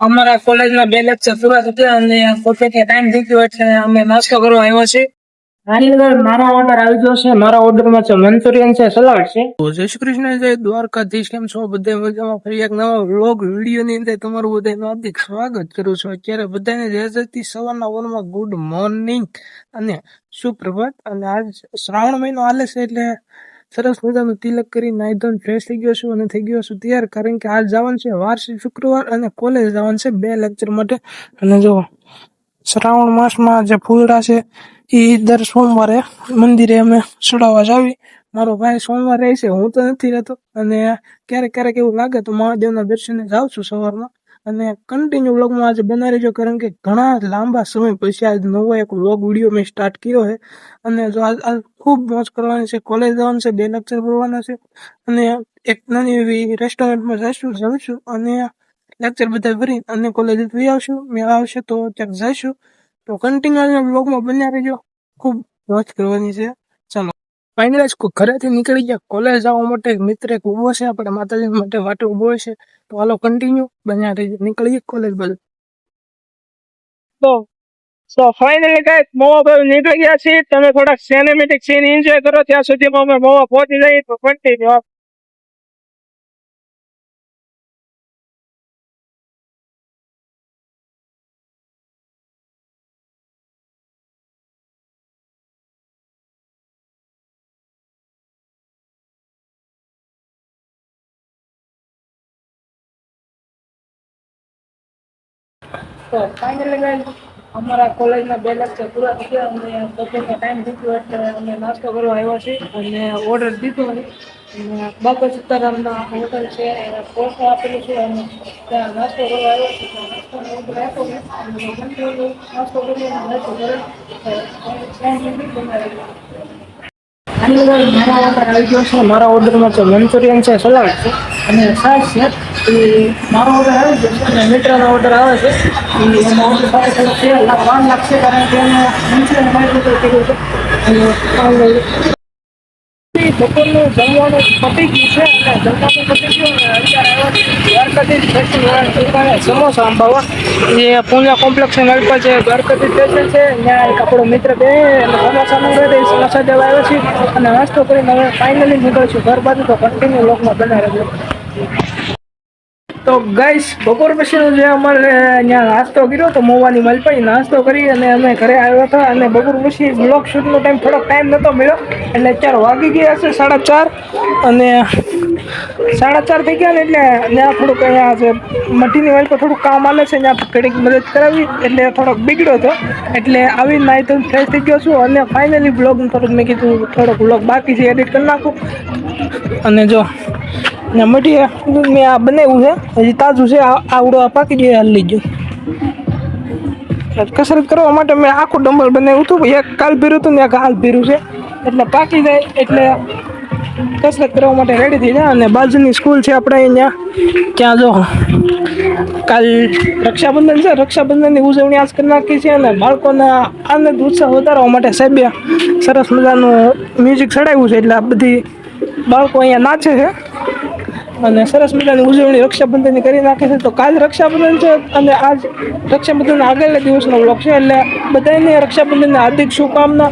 અમારા કોલેજના બે લેક્ચર પૂરા થયા અને પોતે ટાઈમ થઈ ગયો એટલે અમે નાસ્તો કરવા આવ્યા છીએ. આની અંદર મારો ઓર્ડર આવી ગયો છે. મારા ઓર્ડરમાં છે મંચુરિયન છે સલાડ છે. જય શ્રી કૃષ્ણ જય દ્વારકાધીશ. કેમ છો? બધા મજામાં? ફરી એક નવા વ્લોગ વીડિયો ની અંદર તમારું બધાનું હાર્દિક સ્વાગત કરું છું. અત્યારે બધાને જય જયથી સવારના ઓરમાં ગુડ મોર્નિંગ અને સુપ્રભાત. અને આજ શ્રાવણ મહિનો હાલે છે એટલે સરસ મજાનું તિલક કરી નાઈ ધોન ફ્રેશ થઈ ગયો છું અને થઈ ગયો છું તૈયાર. કારણ કે આજ જવાનું છે વાર્ષિક શુક્રવાર અને કોલેજ જવાનું છે બે લેક્ચર માટે. અને જો શ્રાવણ માસમાં જે ફૂલડા છે એ દર સોમવારે મંદિરે અમે ચડાવવા જાવી. મારો ભાઈ સોમવારે રહે છે, હું તો નથી રહેતો. અને ક્યારેક ક્યારેક એવું લાગે તો મહાદેવના દર્શને જાઉં છું સવારમાં. અને કન્ટિન્યુ વ્લોગમાં આજે બનાવી રહેજો, કારણ કે ઘણા લાંબા સમય પછી આજ નવો એક વ્લોગ વીડિયો મેં સ્ટાર્ટ કર્યો છે. અને જો આજ ખૂબ મોજ કરવાની છે કોલેજ જવાનું છે, બે લેક્ચર ભરવાના છે. અને એક નાની એવી રેસ્ટોરન્ટમાં જઈશું, જમીશું અને લેક્ચર બધા ભરી અને કોલેજ જઈ આવશું મેં આવશે તો ત્યાં જઈશું. તો કન્ટિન્યુ બ્લોગમાં બન્યા રહેજો. ખૂબ મોજ કરવાની છે. ચાલો ફાઇનલાઇઝ ઘરેથી નીકળી ગયા. કોલેજ જવા માટે મિત્ર એક ઊભો છે, આપણે માતાજી માટે વાટે ઊભો છે. તો હાલો કન્ટિન્યુ બન્યા નીકળી નીકળીએ કોલેજ બાજુ તો તો ફાઇનલી ગાઈસ મોવા ભાઈ નીકળી ગયા છીએ. તમે થોડાક સિનેમેટિક સીન એન્જોય કરો. ત્યાં સુધીમાં અમે મોવા પહોંચી જઈએ તો કન્ટિન્યુ તો ફાઇનલી ગાઈસ અમારા કોલેજના બે લેક્ચર પૂરા થઈ ગયા અને બપોરનો ટાઈમ દીધો એટલે અમે નાસ્તો કરવા આવ્યા છીએ અને ઓર્ડર દીધો અને બાબા સીતારામના હોટલ છે, એના પોસ્ટ આપેલું છે અને ત્યાં નાસ્તો કરવા આવ્યો છે નાસ્તો કરી અને નાસ્તો કરે મારા મારા ઓર્ડરમાં છે મંચુરિયન છે, સલાડ છે. અને સાસ છે, એ મારો ઓર્ડર આવી ગયો છે, અને મિત્રનો ઓર્ડર આવે છે. એ એનો ઓર્ડર સાથે છે વાર લાગશે કારણ કે એમાં મંચુરિયન થઈ ગયું છે. અને બપોરનું જમવાનું પતી ગયું છે અને જમવાનું પતી ગયું અત્યારે આવ્યા છે દ્વારકાધીશ ફેસ્ટિવલ દુકાને સમોસા અંબાવા. જે પૂજા કોમ્પ્લેક્ષ નલપા છે દ્વારકાધીશ સ્ટેશન છે, ત્યાં એક આપણો મિત્ર બે અને સમોસા મંગાવી દે સમોસા દેવા આવ્યો છે અને નાસ્તો કરીને હવે ફાઇનલી નીકળશું. ઘર બાજુ તો કન્ટિન્યુ લોકમાં બનાવે રહેજો તો ગાઈસ બપોર પછીનો જે અમારે અહીંયા નાસ્તો કર્યો તો મોવાની મલપાઈ નાસ્તો કરી અને અમે ઘરે આવ્યા હતા અને બપોર પછી બ્લોગ શૂટનો ટાઈમ થોડોક ટાઈમ નહોતો મળ્યો. એટલે ચાર વાગી ગયા હશે સાડા ચાર અને સાડા ચાર થઈ ગયા ને એટલે ત્યાં થોડુંક અહીંયા છે મઠીની વાઈલ પર થોડુંક કામ આલે છે, ત્યાં ઘડીક મદદ કરાવી. એટલે થોડોક બગડ્યો હતો. એટલે આવી નાઈ તો ફ્રેશ થઈ ગયો છું અને ફાઇનલી બ્લોગ થોડુંક મેં કીધું, થોડોક બ્લોગ બાકી છે એડિટ કરી નાખું. અને જો ને મટીએ મેં આ બનાવ્યું છે. હજી તાજું છે. આવડો આ પાકી જાય હાલ લીજો કસરત કરવા માટે મેં આખું ડમ્બલ બનાવ્યું હતું. એક કાલ ભીરું હતું ને એક હાલ ભીરું છે. એટલે પાકી જાય એટલે કસરત કરવા માટે રેડી થઈ જાય. અને બાજુની સ્કૂલ છે આપણે અહીંયા. ત્યાં જો કાલ રક્ષાબંધન છે. રક્ષાબંધનની ઉજવણી આજ કરી નાખી છે અને બાળકોના આનંદ ઉત્સાહ વધારવા માટે સાહેબે સરસ મજાનું મ્યુઝિક ચડાવ્યું છે. એટલે બધી બાળકો અહીંયા નાચે છે. અને સરસ મજાની ઉજવણી રક્ષાબંધનની કરી નાખે છે. તો કાલ રક્ષાબંધન છે અને આજ રક્ષાબંધન આગળના દિવસનો વ્લોગ છે. એટલે બધાને રક્ષાબંધનની હાર્દિક શુભકામના.